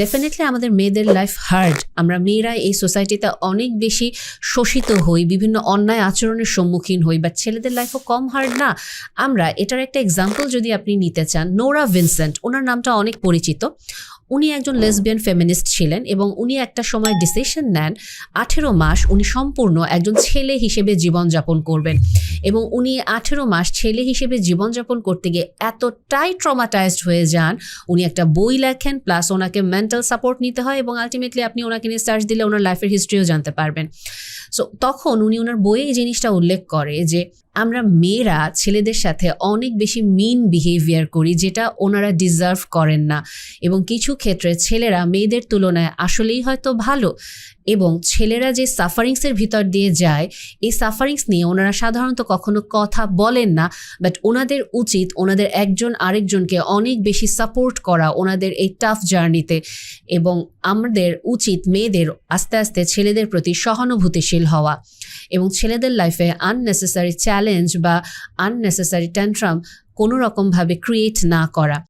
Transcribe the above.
Definitely আমাদের মেয়েদের life hard আমরা মেয়েরা এই সোসাইটিতে অনেক বেশি শোষিত হই, বিভিন্ন অন্যায় আচরণের সম্মুখীন হই বা ছেলেদের লাইফও কম হার্ড না। আমরা এটার একটা এক্সাম্পল যদি আপনি নিতে চান নোরা ভিনসেন্ট ওনার নামটা অনেক পরিচিত। উনি একজন লেসবিয়ান ফেমিনিস্ট ছিলেন এবং উনি একটা সময় ডিসিশন নেন আঠেরো মাস উনি সম্পূর্ণ একজন ছেলে হিসেবে জীবনযাপন করবেন। এবং উনি আঠেরো মাস ছেলে হিসেবে জীবনযাপন করতে গিয়ে এতটাই ট্রমাটাইজড হয়ে যান, উনি একটা বই লেখেন প্লাস ওনাকে মেন্টাল সাপোর্ট নিতে হয় এবং আলটিমেটলি আপনি ওনাকে নিয়ে সার্চ দিলে ওনার লাইফের হিস্ট্রিও জানতে পারবেন। সো তখন উনি ওনার বইয়ে এই জিনিসটা উল্লেখ করে যে, আমরা মেয়েরা ছেলেদের সাথে অনেক বেশি মিন বিহেভিয়ার করি যেটা ওনারা ডিজার্ভ করেন না। এবং কিছু ক্ষেত্রে ছেলেরা মেয়েদের তুলনায় আসলেই হয়তো ভালো এবং ছেলেরা যে সাফারিংসের ভিতর দিয়ে যায়, এই সাফারিংস নিয়ে ওনারা সাধারণত কখনো কথা বলেন না বাট ওনাদের উচিত ওনাদের একজন আরেকজনকে অনেক বেশি সাপোর্ট করা, ওনাদের এই টাফ জার্নিতে এবং আমাদের উচিত মেয়েদের আস্তে আস্তে ছেলেদের প্রতি সহানুভূতিশীল হওয়া এবং ছেলেদের লাইফে আননেসেসারি চ্যালেঞ্জ বা আননেসেসারি ট্যান্ট্রাম কোনো রকমভাবে ক্রিয়েট না করা।